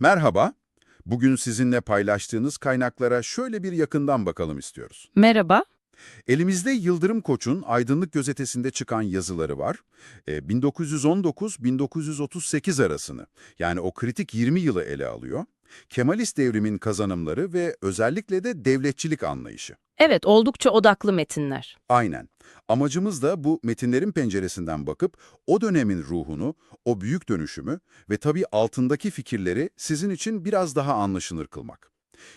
Merhaba. Bugün sizinle paylaştığınız kaynaklara şöyle bir yakından bakalım istiyoruz. Merhaba. Elimizde Yıldırım Koç'un Aydınlık Gözetesi'nde çıkan yazıları var. E, 1919-1938 arasını, yani o kritik 20 yılı ele alıyor. Kemalist devrimin kazanımları ve özellikle de devletçilik anlayışı. Evet, oldukça odaklı metinler. Aynen. Amacımız da bu metinlerin penceresinden bakıp o dönemin ruhunu, o büyük dönüşümü ve tabii altındaki fikirleri sizin için biraz daha anlaşılır kılmak.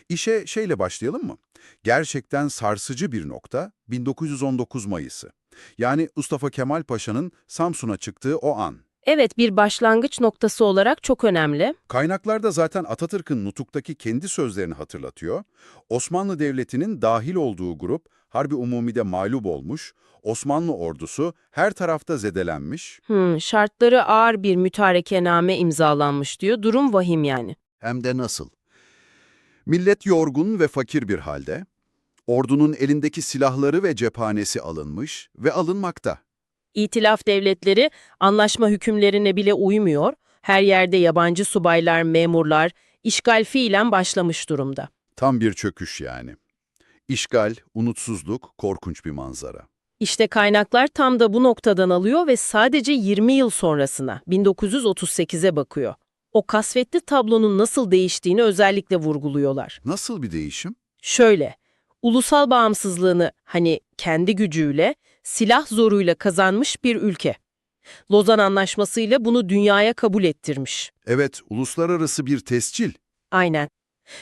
İşe şeyle başlayalım mı? Gerçekten sarsıcı bir nokta 1919 Mayıs'ı. Yani Mustafa Kemal Paşa'nın Samsun'a çıktığı o an. Evet, bir başlangıç noktası olarak çok önemli. Kaynaklarda zaten Atatürk'ün Nutuk'taki kendi sözlerini hatırlatıyor. Osmanlı Devleti'nin dahil olduğu grup Harbi Umumi'de mağlup olmuş, Osmanlı ordusu her tarafta zedelenmiş, Hmm, şartları ağır bir mütarekename imzalanmış diyor. Durum vahim yani. Hem de nasıl? Millet yorgun ve fakir bir halde, ordunun elindeki silahları ve cephanesi alınmış ve alınmakta. İtilaf devletleri anlaşma hükümlerine bile uymuyor. Her yerde yabancı subaylar, memurlar, işgal fiilen başlamış durumda. Tam bir çöküş yani. İşgal, unutsuzluk, korkunç bir manzara. İşte kaynaklar tam da bu noktadan alıyor ve sadece 20 yıl sonrasına, 1938'e bakıyor. O kasvetli tablonun nasıl değiştiğini özellikle vurguluyorlar. Nasıl bir değişim? Şöyle, ulusal bağımsızlığını hani kendi gücüyle, silah zoruyla kazanmış bir ülke. Lozan Anlaşması'yla bunu dünyaya kabul ettirmiş. Evet, uluslararası bir tescil. Aynen.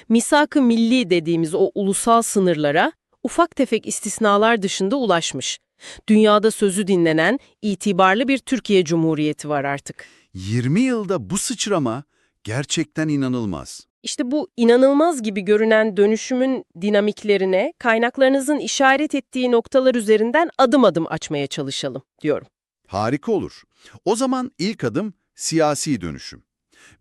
Misak-ı milli dediğimiz o ulusal sınırlara ufak tefek istisnalar dışında ulaşmış. Dünyada sözü dinlenen, itibarlı bir Türkiye Cumhuriyeti var artık. 20 yılda bu sıçrama gerçekten inanılmaz. İşte bu inanılmaz gibi görünen dönüşümün dinamiklerine kaynaklarınızın işaret ettiği noktalar üzerinden adım adım açmaya çalışalım diyorum. Harika olur. O zaman ilk adım siyasi dönüşüm.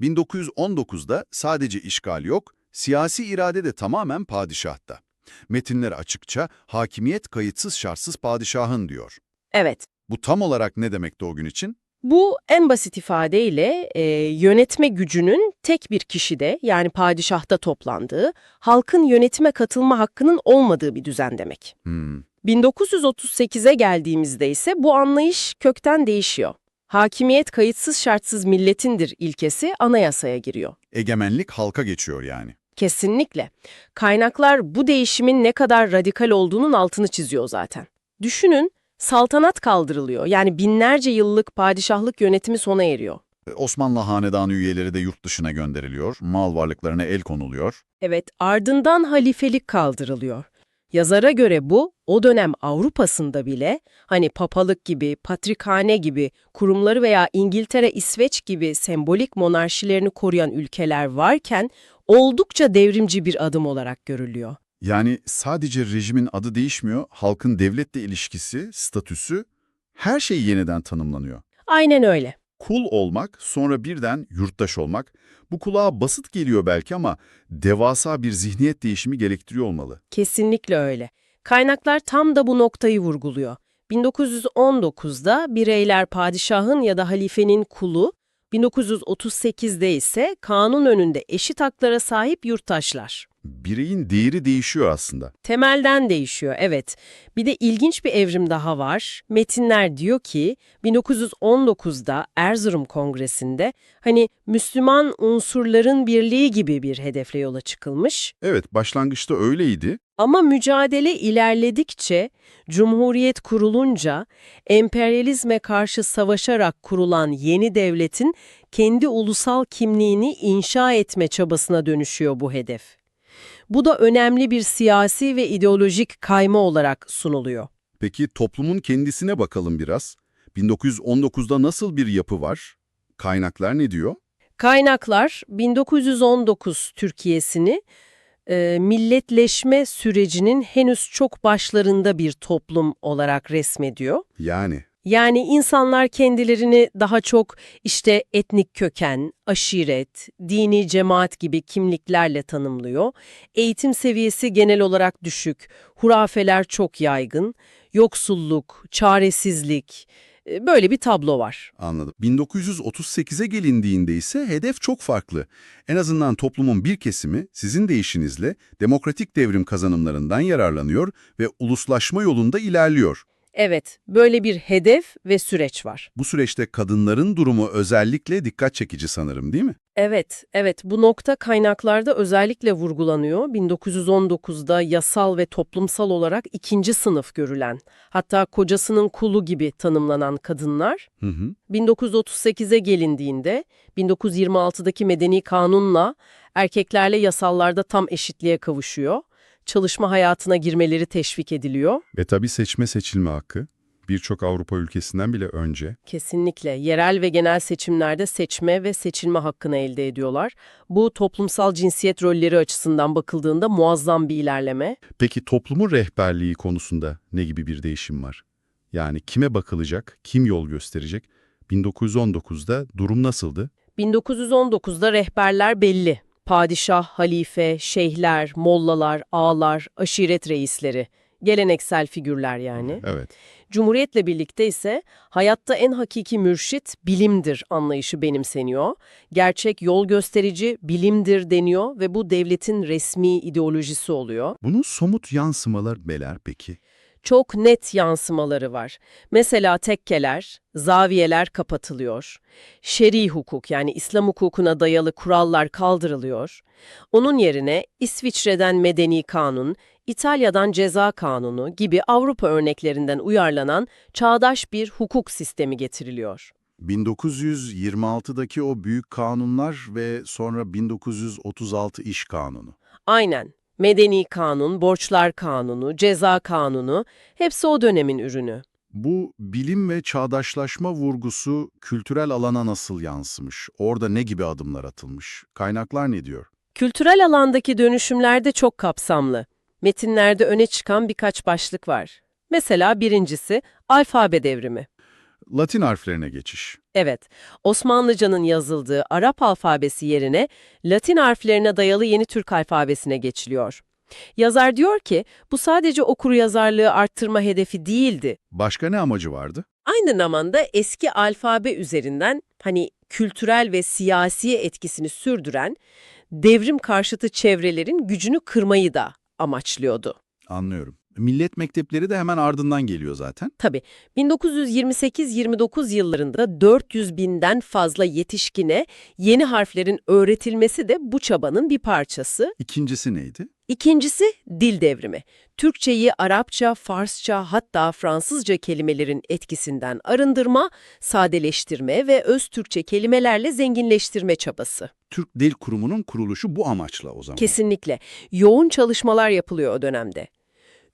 1919'da sadece işgal yok, siyasi irade de tamamen padişahta. Metinler açıkça hakimiyet kayıtsız şartsız padişahın diyor. Evet, Bu tam olarak ne demekti o gün için? Bu en basit ifadeyle e, yönetme gücünün tek bir kişide yani padişahta toplandığı, halkın yönetime katılma hakkının olmadığı bir düzen demek. Hmm, 1938'e geldiğimizde ise bu anlayış kökten değişiyor. Hakimiyet kayıtsız şartsız milletindir ilkesi anayasaya giriyor. egemenlik halka geçiyor yani. Kesinlikle. Kaynaklar bu değişimin ne kadar radikal olduğunun altını çiziyor zaten. Düşünün, saltanat kaldırılıyor. Yani binlerce yıllık padişahlık yönetimi sona eriyor. Osmanlı hanedanı üyeleri de yurt dışına gönderiliyor, mal varlıklarına el konuluyor. Evet, ardından halifelik kaldırılıyor. Yazara göre bu, o dönem Avrupa'sında bile hani papalık gibi, patrikhane gibi kurumları veya İngiltere, İsveç gibi sembolik monarşilerini koruyan ülkeler varken oldukça devrimci bir adım olarak görülüyor. Yani sadece rejimin adı değişmiyor, halkın devletle ilişkisi, statüsü, her şey yeniden tanımlanıyor. Aynen öyle. Kul olmak, sonra birden yurttaş olmak, bu kulağa basit geliyor belki ama devasa bir zihniyet değişimi gerektiriyor olmalı. Kesinlikle öyle. Kaynaklar tam da bu noktayı vurguluyor. 1919'da bireyler padişahın ya da halifenin kulu, 1938'de ise kanun önünde eşit haklara sahip yurttaşlar. Bireyin değeri değişiyor aslında. Temelden değişiyor, evet. Bir de ilginç bir evrim daha var. Metinler diyor ki, 1919'da Erzurum Kongresi'nde hani Müslüman unsurların birliği gibi bir hedefle yola çıkılmış. Evet, başlangıçta öyleydi. Ama mücadele ilerledikçe, Cumhuriyet kurulunca, emperyalizme karşı savaşarak kurulan yeni devletin kendi ulusal kimliğini inşa etme çabasına dönüşüyor bu hedef. Bu da önemli bir siyasi ve ideolojik kayma olarak sunuluyor. Peki toplumun kendisine bakalım biraz. 1919'da nasıl bir yapı var? Kaynaklar ne diyor? Kaynaklar 1919 Türkiye'sini e, milletleşme sürecinin henüz çok başlarında bir toplum olarak resmediyor. Yani Yani insanlar kendilerini daha çok işte etnik köken, aşiret, dini cemaat gibi kimliklerle tanımlıyor. Eğitim seviyesi genel olarak düşük, hurafeler çok yaygın, yoksulluk, çaresizlik, Böyle bir tablo var. Anladım. 1938'e gelindiğinde ise hedef çok farklı. En azından toplumun bir kesimi sizin deyişinizle demokratik devrim kazanımlarından yararlanıyor ve uluslaşma yolunda ilerliyor. Evet, böyle bir hedef ve süreç var. Bu süreçte kadınların durumu özellikle dikkat çekici sanırım değil mi? Evet, evet bu nokta kaynaklarda özellikle vurgulanıyor. 1919'da yasal ve toplumsal olarak ikinci sınıf görülen, hatta kocasının kulu gibi tanımlanan kadınlar, Hı hı. 1938'e gelindiğinde 1926'daki medeni kanunla erkeklerle yasallarda tam eşitliğe kavuşuyor. Çalışma hayatına girmeleri teşvik ediliyor. Ve tabii seçme seçilme hakkı. Birçok Avrupa ülkesinden bile önce. Kesinlikle. Yerel ve genel seçimlerde seçme ve seçilme hakkını elde ediyorlar. Bu toplumsal cinsiyet rolleri açısından bakıldığında muazzam bir ilerleme. Peki toplumun rehberliği konusunda ne gibi bir değişim var? Yani kime bakılacak, kim yol gösterecek? 1919'da durum nasıldı? 1919'da rehberler belli. Padişah, halife, şeyhler, mollalar, ağalar, aşiret reisleri. Geleneksel figürler yani. Evet. Cumhuriyetle birlikte ise hayatta en hakiki mürşit bilimdir anlayışı benimseniyor. Gerçek yol gösterici bilimdir deniyor ve bu devletin resmi ideolojisi oluyor. Bunun somut yansımalar neler peki? Çok net yansımaları var. Mesela tekkeler, zaviyeler kapatılıyor. Şer'i hukuk yani İslam hukukuna dayalı kurallar kaldırılıyor. Onun yerine İsviçre'den medeni kanun, İtalya'dan ceza kanunu gibi Avrupa örneklerinden uyarlanan çağdaş bir hukuk sistemi getiriliyor. 1926'daki o büyük kanunlar ve sonra 1936 iş kanunu. Aynen. Medeni kanun, borçlar kanunu, ceza kanunu hepsi o dönemin ürünü. Bu bilim ve çağdaşlaşma vurgusu kültürel alana nasıl yansımış? Orada ne gibi adımlar atılmış? Kaynaklar ne diyor? Kültürel alandaki dönüşümler de çok kapsamlı. Metinlerde öne çıkan birkaç başlık var. Mesela birincisi alfabe devrimi. Latin harflerine geçiş. Evet, Osmanlıcanın yazıldığı Arap alfabesi yerine Latin harflerine dayalı yeni Türk alfabesine geçiliyor. Yazar diyor ki bu sadece okuryazarlığı arttırma hedefi değildi. Başka ne amacı vardı? Aynı zamanda eski alfabe üzerinden hani kültürel ve siyasi etkisini sürdüren devrim karşıtı çevrelerin gücünü kırmayı da amaçlıyordu. Anlıyorum. Millet mektepleri de hemen ardından geliyor zaten. Tabii 1928-29 yıllarında 400 binden fazla yetişkine yeni harflerin öğretilmesi de bu çabanın bir parçası. İkincisi neydi? İkincisi dil devrimi. Türkçeyi Arapça, Farsça hatta Fransızca kelimelerin etkisinden arındırma, sadeleştirme ve öz Türkçe kelimelerle zenginleştirme çabası. Türk Dil Kurumu'nun kuruluşu bu amaçla o zaman. Kesinlikle. Yoğun çalışmalar yapılıyor o dönemde.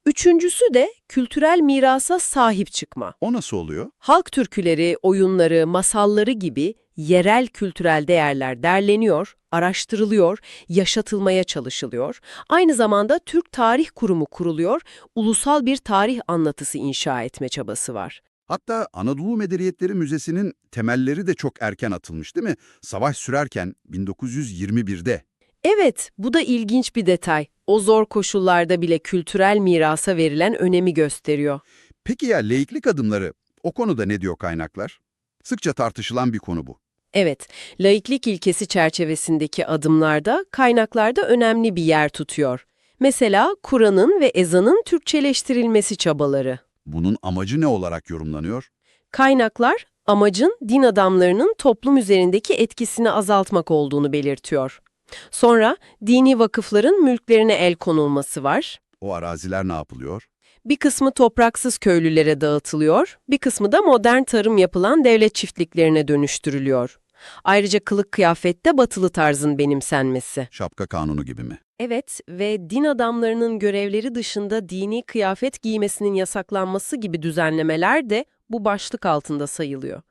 Üçüncüsü de kültürel mirasa sahip çıkma. O nasıl oluyor? Halk türküleri, oyunları, masalları gibi yerel kültürel değerler derleniyor, araştırılıyor, yaşatılmaya çalışılıyor. Aynı zamanda Türk Tarih Kurumu kuruluyor, ulusal bir tarih anlatısı inşa etme çabası var. Hatta Anadolu Medeniyetleri Müzesi'nin temelleri de çok erken atılmış değil mi? Savaş sürerken 1921'de. Evet, bu da ilginç bir detay. O zor koşullarda bile kültürel mirasa verilen önemi gösteriyor. Peki ya laiklik adımları? O konuda ne diyor kaynaklar? Sıkça tartışılan bir konu bu. Evet, laiklik ilkesi çerçevesindeki adımlarda kaynaklarda önemli bir yer tutuyor. Mesela Kur'an'ın ve ezanın Türkçeleştirilmesi çabaları. Bunun amacı ne olarak yorumlanıyor? Kaynaklar amacın din adamlarının toplum üzerindeki etkisini azaltmak olduğunu belirtiyor. Sonra dini vakıfların mülklerine el konulması var. O araziler ne yapılıyor? Bir kısmı topraksız köylülere dağıtılıyor, bir kısmı da modern tarım yapılan devlet çiftliklerine dönüştürülüyor. Ayrıca kılık kıyafette batılı tarzın benimsenmesi. Şapka kanunu gibi mi? Evet ve din adamlarının görevleri dışında dini kıyafet giymesinin yasaklanması gibi düzenlemeler de bu başlık altında sayılıyor.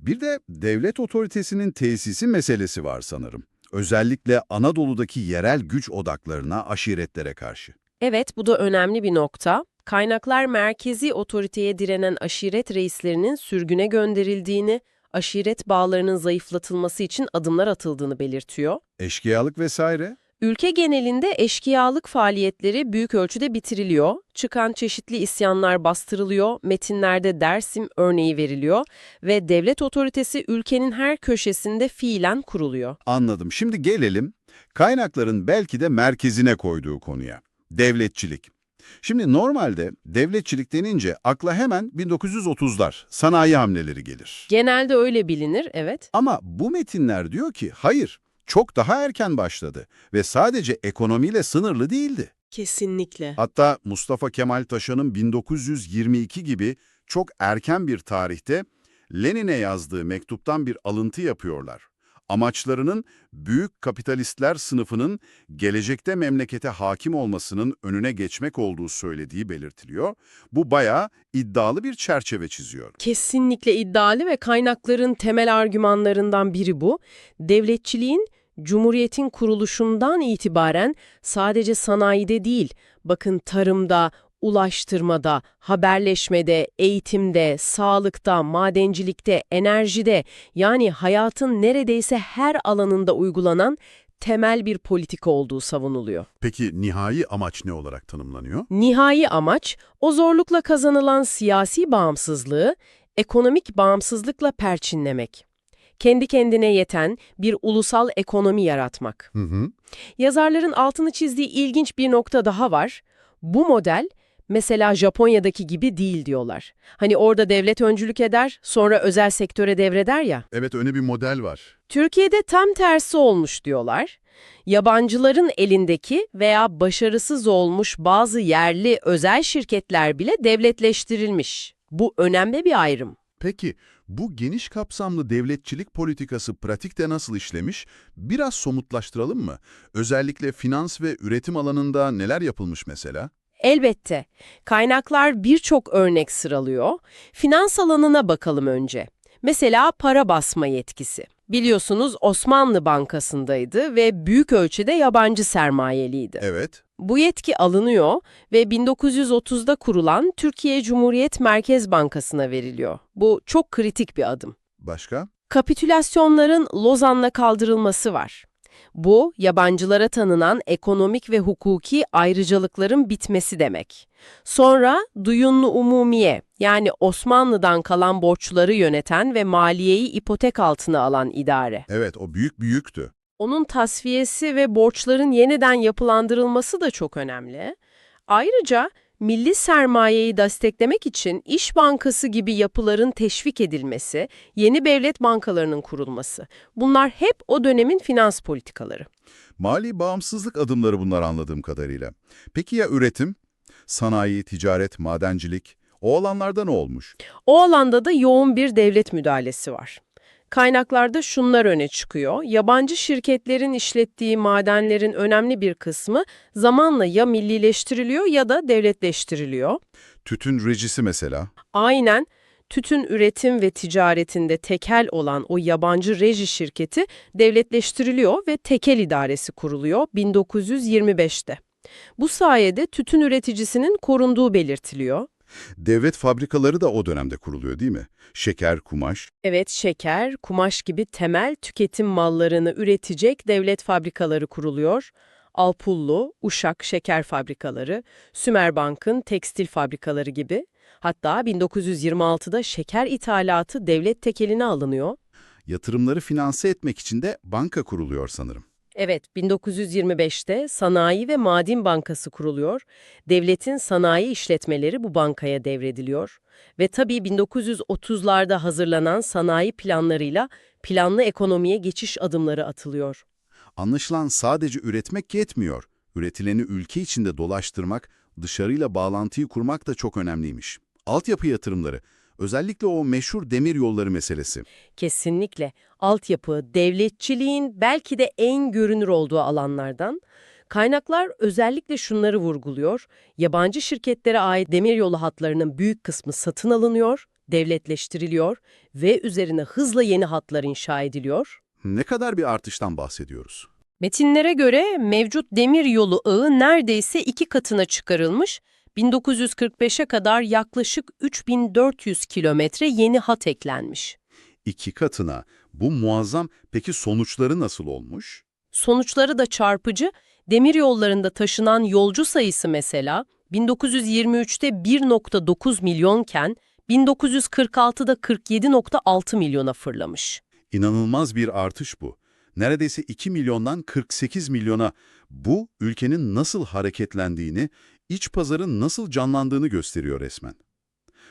Bir de devlet otoritesinin tesisi meselesi var sanırım. Özellikle Anadolu'daki yerel güç odaklarına, aşiretlere karşı. Evet bu da önemli bir nokta. Kaynaklar merkezi otoriteye direnen aşiret reislerinin sürgüne gönderildiğini, aşiret bağlarının zayıflatılması için adımlar atıldığını belirtiyor. Eşkıyalık vesaire? Ülke genelinde eşkıyalık faaliyetleri büyük ölçüde bitiriliyor. Çıkan çeşitli isyanlar bastırılıyor, metinlerde Dersim örneği veriliyor ve devlet otoritesi ülkenin her köşesinde fiilen kuruluyor. Anladım. Şimdi gelelim kaynakların belki de merkezine koyduğu konuya. Devletçilik. Şimdi normalde devletçilik denince akla hemen 1930'lar sanayi hamleleri gelir. Genelde öyle bilinir, evet. Ama bu metinler diyor ki hayır, çok daha erken başladı ve sadece ekonomiyle sınırlı değildi. Kesinlikle. Hatta Mustafa Kemal Taşan'ın 1922 gibi çok erken bir tarihte Lenin'e yazdığı mektuptan bir alıntı yapıyorlar. Amaçlarının büyük kapitalistler sınıfının gelecekte memlekete hakim olmasının önüne geçmek olduğu söylediği belirtiliyor. Bu bayağı iddialı bir çerçeve çiziyor. Kesinlikle iddialı ve kaynakların temel argümanlarından biri bu. Devletçiliğin Cumhuriyet'in kuruluşundan itibaren sadece sanayide değil, bakın tarımda, ulaştırmada, haberleşmede, eğitimde, sağlıkta, madencilikte, enerjide yani hayatın neredeyse her alanında uygulanan temel bir politika olduğu savunuluyor. Peki nihai amaç ne olarak tanımlanıyor? Nihai amaç, o zorlukla kazanılan siyasi bağımsızlığı ekonomik bağımsızlıkla perçinlemek. Kendi kendine yeten bir ulusal ekonomi yaratmak. Hı hı. Yazarların altını çizdiği ilginç bir nokta daha var. Bu model mesela Japonya'daki gibi değil diyorlar. Hani orada devlet öncülük eder, sonra özel sektöre devreder ya. Evet öyle bir model var. Türkiye'de tam tersi olmuş diyorlar. Yabancıların elindeki veya başarısız olmuş bazı yerli özel şirketler bile devletleştirilmiş. Bu önemli bir ayrım. Peki bu geniş kapsamlı devletçilik politikası pratikte nasıl işlemiş? Biraz somutlaştıralım mı? Özellikle finans ve üretim alanında neler yapılmış mesela? Elbette. Kaynaklar birçok örnek sıralıyor. Finans alanına bakalım önce. Mesela para basma yetkisi. Biliyorsunuz Osmanlı Bankası'ndaydı ve büyük ölçüde yabancı sermayeliydi. Evet. Bu yetki alınıyor ve 1930'da kurulan Türkiye Cumhuriyet Merkez Bankası'na veriliyor. Bu çok kritik bir adım. Başka? Kapitülasyonların Lozan'la kaldırılması var. Bu, yabancılara tanınan ekonomik ve hukuki ayrıcalıkların bitmesi demek. Sonra duyunlu umumiye, yani Osmanlı'dan kalan borçları yöneten ve maliyeyi ipotek altına alan idare. Evet o büyük büyüktü. Onun tasfiyesi ve borçların yeniden yapılandırılması da çok önemli. Ayrıca milli sermayeyi desteklemek için İş Bankası gibi yapıların teşvik edilmesi, yeni devlet bankalarının kurulması. Bunlar hep o dönemin finans politikaları. Mali bağımsızlık adımları bunlar anladığım kadarıyla. Peki ya üretim? Sanayi, ticaret, madencilik? O alanlarda ne olmuş? O alanda da yoğun bir devlet müdahalesi var. Kaynaklarda şunlar öne çıkıyor. Yabancı şirketlerin işlettiği madenlerin önemli bir kısmı zamanla ya millileştiriliyor ya da devletleştiriliyor. Tütün rejisi mesela. Aynen tütün üretim ve ticaretinde tekel olan o yabancı reji şirketi devletleştiriliyor ve tekel idaresi kuruluyor 1925'te. Bu sayede tütün üreticisinin korunduğu belirtiliyor. Devlet fabrikaları da o dönemde kuruluyor değil mi? Şeker, kumaş. Evet, şeker, kumaş gibi temel tüketim mallarını üretecek devlet fabrikaları kuruluyor. Alpullu, Uşak şeker fabrikaları, Sümerbank'ın tekstil fabrikaları gibi. Hatta 1926'da şeker ithalatı devlet tekeline alınıyor. Yatırımları finanse etmek için de banka kuruluyor sanırım. Evet, 1925'te Sanayi ve Maden Bankası kuruluyor. Devletin sanayi işletmeleri bu bankaya devrediliyor. Ve tabii 1930'larda hazırlanan sanayi planlarıyla planlı ekonomiye geçiş adımları atılıyor. Anlaşılan sadece üretmek yetmiyor. Üretileni ülke içinde dolaştırmak, dışarıyla bağlantıyı kurmak da çok önemliymiş. Altyapı yatırımları, özellikle o meşhur demir yolları meselesi. Kesinlikle. Altyapı, devletçiliğin belki de en görünür olduğu alanlardan. Kaynaklar özellikle şunları vurguluyor. Yabancı şirketlere ait demiryolu hatlarının büyük kısmı satın alınıyor, devletleştiriliyor ve üzerine hızla yeni hatlar inşa ediliyor. Ne kadar bir artıştan bahsediyoruz? Metinlere göre mevcut demiryolu ağı neredeyse iki katına çıkarılmış, 1945'e kadar yaklaşık 3400 kilometre yeni hat eklenmiş. İki katına. Bu muazzam. Peki sonuçları nasıl olmuş? Sonuçları da çarpıcı. Demir yollarında taşınan yolcu sayısı mesela 1923'te 1.9 milyonken 1946'da 47.6 milyona fırlamış. İnanılmaz bir artış bu. Neredeyse 2 milyondan 48 milyona bu ülkenin nasıl hareketlendiğini, iç pazarın nasıl canlandığını gösteriyor resmen.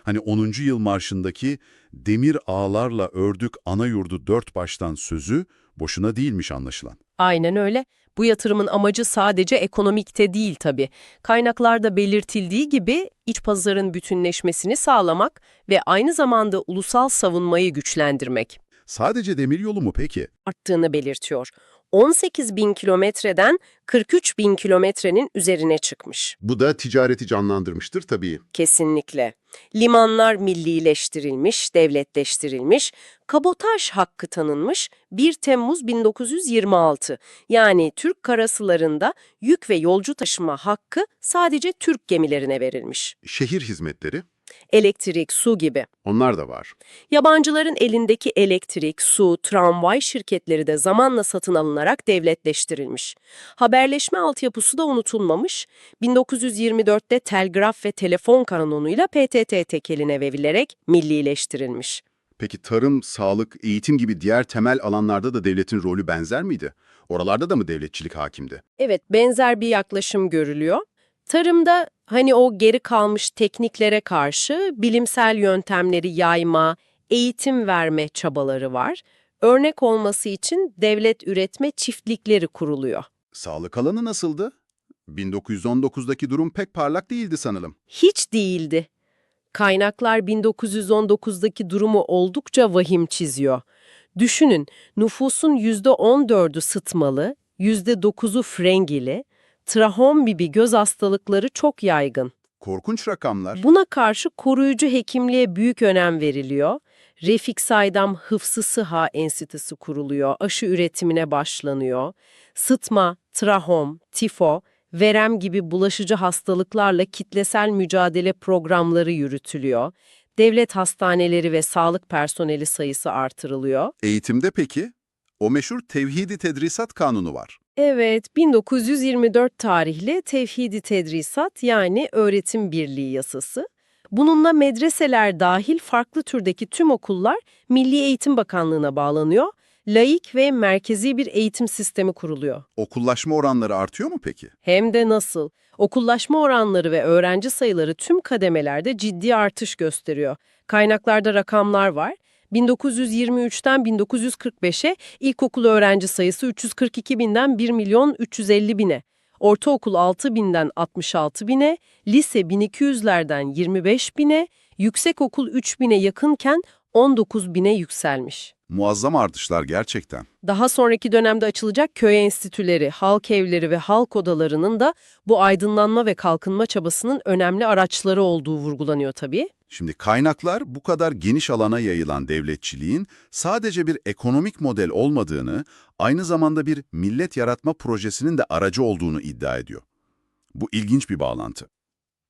Hani 10. yıl marşındaki demir ağlarla ördük ana yurdu dört baştan sözü boşuna değilmiş anlaşılan. Aynen öyle. Bu yatırımın amacı sadece ekonomikte değil tabii. Kaynaklarda belirtildiği gibi iç pazarın bütünleşmesini sağlamak ve aynı zamanda ulusal savunmayı güçlendirmek Sadece demiryolu mu peki? arttığını belirtiyor. 18 bin kilometreden 43 bin kilometrenin üzerine çıkmış. Bu da ticareti canlandırmıştır tabii. Kesinlikle. Limanlar millileştirilmiş, devletleştirilmiş, kabotaj hakkı tanınmış 1 Temmuz 1926. Yani Türk karasularında yük ve yolcu taşıma hakkı sadece Türk gemilerine verilmiş. Şehir hizmetleri, Elektrik, su gibi. onlar da var. Yabancıların elindeki elektrik, su, tramvay şirketleri de zamanla satın alınarak devletleştirilmiş. Haberleşme altyapısı da unutulmamış. 1924'te telgraf ve telefon kanunuyla PTT tekeline verilerek millileştirilmiş. Peki tarım, sağlık, eğitim gibi diğer temel alanlarda da devletin rolü benzer miydi? Oralarda da mı devletçilik hakimdi? Evet, benzer bir yaklaşım görülüyor. Tarımda hani o geri kalmış tekniklere karşı bilimsel yöntemleri yayma, eğitim verme çabaları var. Örnek olması için devlet üretme çiftlikleri kuruluyor. Sağlık alanı nasıldı? 1919'daki durum pek parlak değildi sanırım. Hiç değildi. Kaynaklar 1919'daki durumu oldukça vahim çiziyor. Düşünün, nüfusun %14'ü sıtmalı, %9'u frengili, trahom gibi göz hastalıkları çok yaygın. Korkunç rakamlar. Buna karşı koruyucu hekimliğe büyük önem veriliyor. Refik Saydam Hıfzı Sıha Enstitüsü kuruluyor, aşı üretimine başlanıyor. Sıtma, trahom, tifo, verem gibi bulaşıcı hastalıklarla kitlesel mücadele programları yürütülüyor. Devlet hastaneleri ve sağlık personeli sayısı artırılıyor. Eğitimde peki? O meşhur Tevhidi Tedrisat Kanunu var. Evet, 1924 tarihli Tevhidi Tedrisat yani Öğretim Birliği Yasası. Bununla medreseler dahil farklı türdeki tüm okullar Milli Eğitim Bakanlığı'na bağlanıyor. Laik ve merkezi bir eğitim sistemi kuruluyor. Okullaşma oranları artıyor mu peki? Hem de nasıl? Okullaşma oranları ve öğrenci sayıları tüm kademelerde ciddi artış gösteriyor. Kaynaklarda rakamlar var. 1923'ten 1945'e ilkokul öğrenci sayısı 342 binden 1 milyon 350 bine, ortaokul 6 binden 66 bine, lise 1200'lerden 25 bine, yüksekokul 3 bine yakınken 19 bine yükselmiş. Muazzam artışlar gerçekten. Daha sonraki dönemde açılacak köy enstitüleri, halk evleri ve halk odalarının da bu aydınlanma ve kalkınma çabasının önemli araçları olduğu vurgulanıyor tabii. Şimdi kaynaklar bu kadar geniş alana yayılan devletçiliğin sadece bir ekonomik model olmadığını, aynı zamanda bir millet yaratma projesinin de aracı olduğunu iddia ediyor. Bu ilginç bir bağlantı.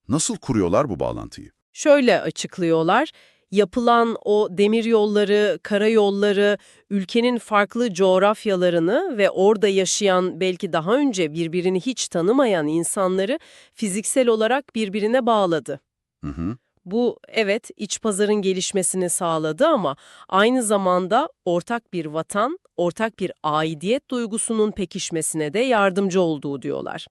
Nasıl kuruyorlar bu bağlantıyı? Şöyle açıklıyorlar, yapılan o demir yolları, karayolları, ülkenin farklı coğrafyalarını ve orada yaşayan belki daha önce birbirini hiç tanımayan insanları fiziksel olarak birbirine bağladı. Hı hı. Bu evet iç pazarın gelişmesini sağladı ama aynı zamanda ortak bir vatan, ortak bir aidiyet duygusunun pekişmesine de yardımcı olduğu diyorlar.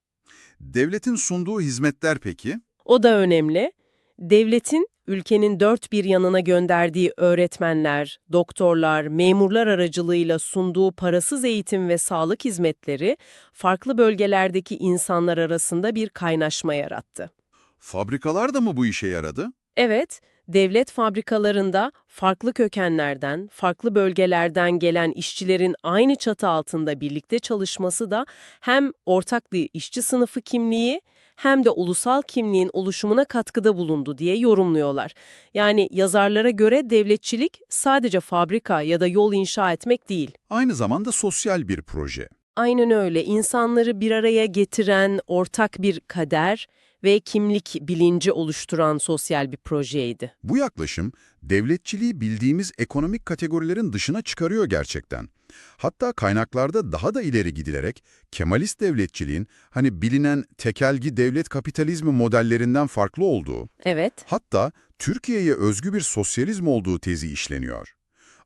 Devletin sunduğu hizmetler peki? O da önemli. Devletin ülkenin dört bir yanına gönderdiği öğretmenler, doktorlar, memurlar aracılığıyla sunduğu parasız eğitim ve sağlık hizmetleri farklı bölgelerdeki insanlar arasında bir kaynaşma yarattı. Fabrikalar da mı bu işe yaradı? Evet, devlet fabrikalarında farklı kökenlerden, farklı bölgelerden gelen işçilerin aynı çatı altında birlikte çalışması da hem ortak bir işçi sınıfı kimliği hem de ulusal kimliğin oluşumuna katkıda bulundu diye yorumluyorlar. Yani yazarlara göre devletçilik sadece fabrika ya da yol inşa etmek değil. Aynı zamanda sosyal bir proje. Aynen öyle. İnsanları bir araya getiren ortak bir kader ve kimlik bilinci oluşturan sosyal bir projeydi. Bu yaklaşım, devletçiliği bildiğimiz ekonomik kategorilerin dışına çıkarıyor gerçekten. Hatta kaynaklarda daha da ileri gidilerek Kemalist devletçiliğin hani bilinen tekelgi devlet kapitalizmi modellerinden farklı olduğu, Evet. hatta Türkiye'ye özgü bir sosyalizm olduğu tezi işleniyor.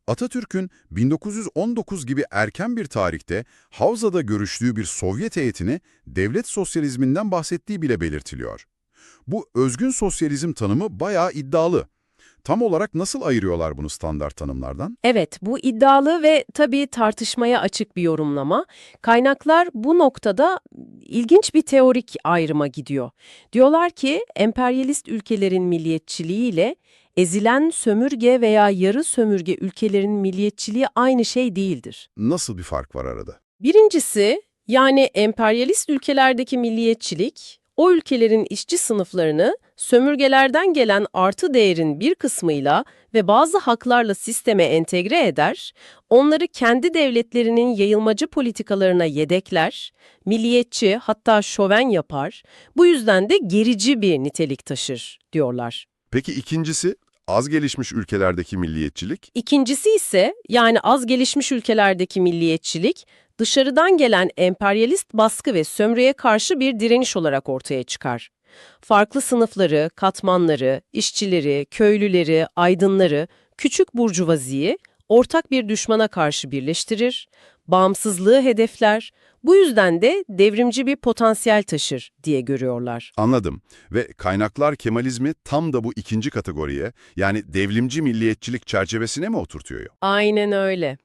Atatürk'ün 1919 gibi erken bir tarihte Havza'da görüştüğü bir Sovyet heyetini devlet sosyalizminden bahsettiği bile belirtiliyor. Bu özgün sosyalizm tanımı bayağı iddialı. Tam olarak nasıl ayırıyorlar bunu standart tanımlardan? Evet, bu iddialı ve tabii tartışmaya açık bir yorumlama. Kaynaklar bu noktada ilginç bir teorik ayrıma gidiyor. Diyorlar ki emperyalist ülkelerin milliyetçiliğiyle ezilen sömürge veya yarı sömürge ülkelerin milliyetçiliği aynı şey değildir. Nasıl bir fark var arada? Birincisi, yani emperyalist ülkelerdeki milliyetçilik, o ülkelerin işçi sınıflarını sömürgelerden gelen artı değerin bir kısmıyla ve bazı haklarla sisteme entegre eder, onları kendi devletlerinin yayılmacı politikalarına yedekler, milliyetçi hatta şoven yapar, bu yüzden de gerici bir nitelik taşır, diyorlar. Peki ikincisi, az gelişmiş ülkelerdeki milliyetçilik? İkincisi ise yani az gelişmiş ülkelerdeki milliyetçilik dışarıdan gelen emperyalist baskı ve sömürüye karşı bir direniş olarak ortaya çıkar. Farklı sınıfları, katmanları, işçileri, köylüleri, aydınları, küçük burjuvaziyi ortak bir düşmana karşı birleştirir, bağımsızlığı hedefler, bu yüzden de devrimci bir potansiyel taşır diye görüyorlar. Anladım. Ve kaynaklar Kemalizmi tam da bu ikinci kategoriye, yani devrimci milliyetçilik çerçevesine mi oturtuyor? Aynen öyle.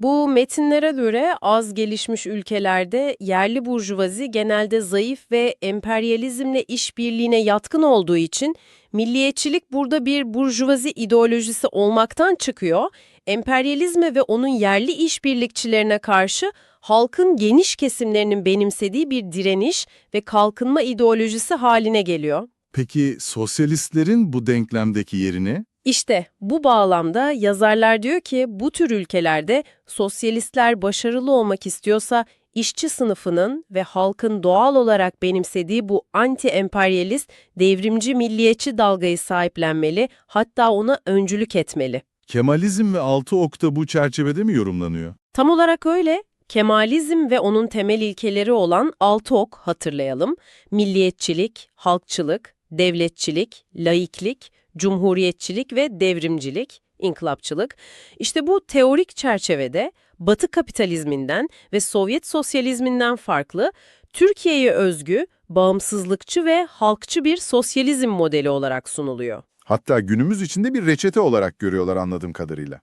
Bu metinlere göre az gelişmiş ülkelerde yerli burjuvazi genelde zayıf ve emperyalizmle işbirliğine yatkın olduğu için milliyetçilik burada bir burjuvazi ideolojisi olmaktan çıkıyor, emperyalizme ve onun yerli işbirlikçilerine karşı halkın geniş kesimlerinin benimsediği bir direniş ve kalkınma ideolojisi haline geliyor. Peki sosyalistlerin bu denklemdeki yerini? İşte bu bağlamda yazarlar diyor ki bu tür ülkelerde sosyalistler başarılı olmak istiyorsa işçi sınıfının ve halkın doğal olarak benimsediği bu anti-emperyalist, devrimci milliyetçi dalgayı sahiplenmeli, hatta ona öncülük etmeli. Kemalizm ve altı okta bu çerçevede mi yorumlanıyor? Tam olarak öyle. Kemalizm ve onun temel ilkeleri olan altı ok hatırlayalım. Milliyetçilik, halkçılık, devletçilik, laiklik, cumhuriyetçilik ve devrimcilik, inkılapçılık. İşte bu teorik çerçevede Batı kapitalizminden ve Sovyet sosyalizminden farklı, Türkiye'ye özgü, bağımsızlıkçı ve halkçı bir sosyalizm modeli olarak sunuluyor. Hatta günümüz içinde bir reçete olarak görüyorlar anladığım kadarıyla.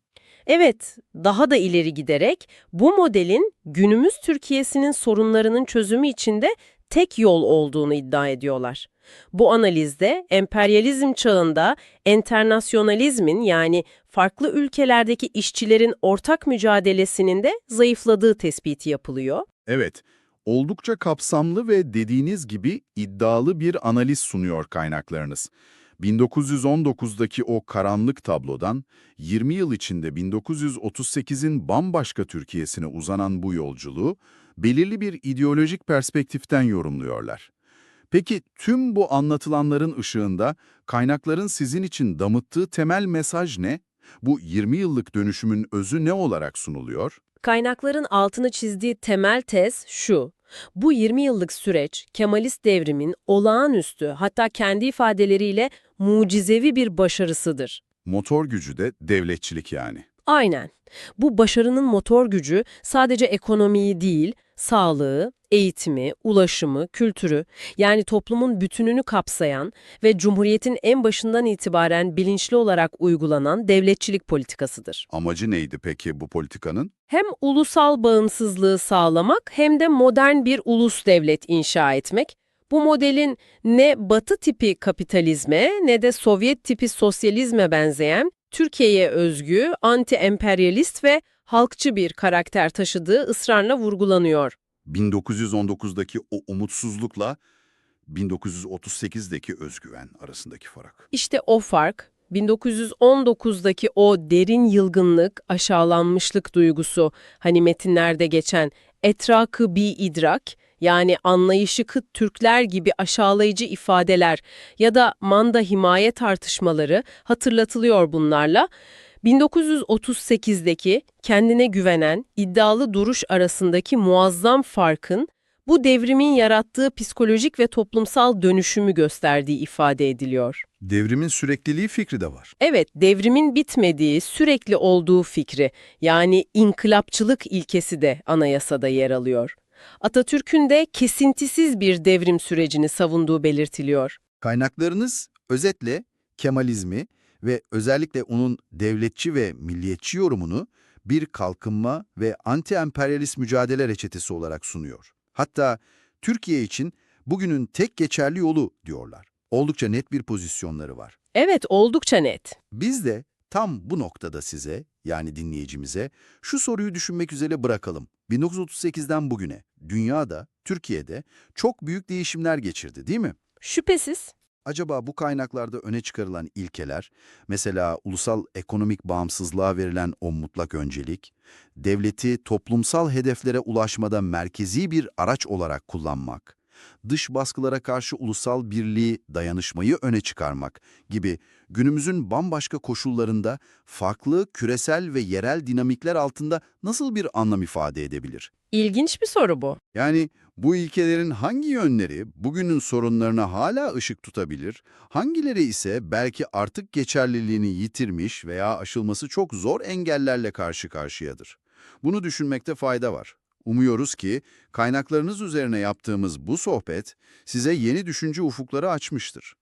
Evet, daha da ileri giderek bu modelin günümüz Türkiye'sinin sorunlarının çözümü içinde tek yol olduğunu iddia ediyorlar. Bu analizde emperyalizm çağında enternasyonalizmin yani farklı ülkelerdeki işçilerin ortak mücadelesinin de zayıfladığı tespiti yapılıyor. Evet, oldukça kapsamlı ve dediğiniz gibi iddialı bir analiz sunuyor kaynaklarınız. 1919'daki o karanlık tablodan 20 yıl içinde 1938'in bambaşka Türkiye'sine uzanan bu yolculuğu belirli bir ideolojik perspektiften yorumluyorlar. Peki tüm bu anlatılanların ışığında kaynakların sizin için damıttığı temel mesaj ne? Bu 20 yıllık dönüşümün özü ne olarak sunuluyor? Kaynakların altını çizdiği temel tez şu. Bu 20 yıllık süreç Kemalist devrimin olağanüstü hatta kendi ifadeleriyle mucizevi bir başarısıdır. Motor gücü de devletçilik yani. Aynen. Bu başarının motor gücü sadece ekonomiyi değil, sağlığı, eğitimi, ulaşımı, kültürü yani toplumun bütününü kapsayan ve Cumhuriyet'in en başından itibaren bilinçli olarak uygulanan devletçilik politikasıdır. Amacı neydi peki bu politikanın? Hem ulusal bağımsızlığı sağlamak hem de modern bir ulus devlet inşa etmek. Bu modelin ne Batı tipi kapitalizme ne de Sovyet tipi sosyalizme benzeyen Türkiye'ye özgü, anti-emperyalist ve halkçı bir karakter taşıdığı ısrarla vurgulanıyor. 1919'daki o umutsuzlukla 1938'deki özgüven arasındaki fark. İşte o fark, 1919'daki o derin yılgınlık, aşağılanmışlık duygusu, hani metinlerde geçen etrakı bir idrak, Yani anlayışı kıt Türkler gibi aşağılayıcı ifadeler ya da manda himaye tartışmaları hatırlatılıyor bunlarla. 1938'deki kendine güvenen, iddialı duruş arasındaki muazzam farkın bu devrimin yarattığı psikolojik ve toplumsal dönüşümü gösterdiği ifade ediliyor. Devrimin sürekliliği fikri de var. Evet, devrimin bitmediği, sürekli olduğu fikri, yani inkılapçılık ilkesi de anayasada yer alıyor. Atatürk'ün de kesintisiz bir devrim sürecini savunduğu belirtiliyor. Kaynaklarınız özetle Kemalizmi ve özellikle onun devletçi ve milliyetçi yorumunu bir kalkınma ve anti-emperyalist mücadele reçetesi olarak sunuyor. Hatta Türkiye için bugünün tek geçerli yolu diyorlar. Oldukça net bir pozisyonları var. Evet, oldukça net. Biz de tam bu noktada size, yani dinleyicimize, şu soruyu düşünmek üzere bırakalım. 1938'den bugüne dünyada, Türkiye'de çok büyük değişimler geçirdi değil mi? Şüphesiz. Acaba bu kaynaklarda öne çıkarılan ilkeler, mesela ulusal ekonomik bağımsızlığa verilen o mutlak öncelik, devleti toplumsal hedeflere ulaşmada merkezi bir araç olarak kullanmak, dış baskılara karşı ulusal birliği, dayanışmayı öne çıkarmak gibi günümüzün bambaşka koşullarında farklı küresel ve yerel dinamikler altında nasıl bir anlam ifade edebilir? İlginç bir soru bu. Yani bu ilkelerin hangi yönleri bugünün sorunlarına hala ışık tutabilir, hangileri ise belki artık geçerliliğini yitirmiş veya aşılması çok zor engellerle karşı karşıyadır? Bunu düşünmekte fayda var. Umuyoruz ki kaynaklarınız üzerine yaptığımız bu sohbet size yeni düşünce ufukları açmıştır.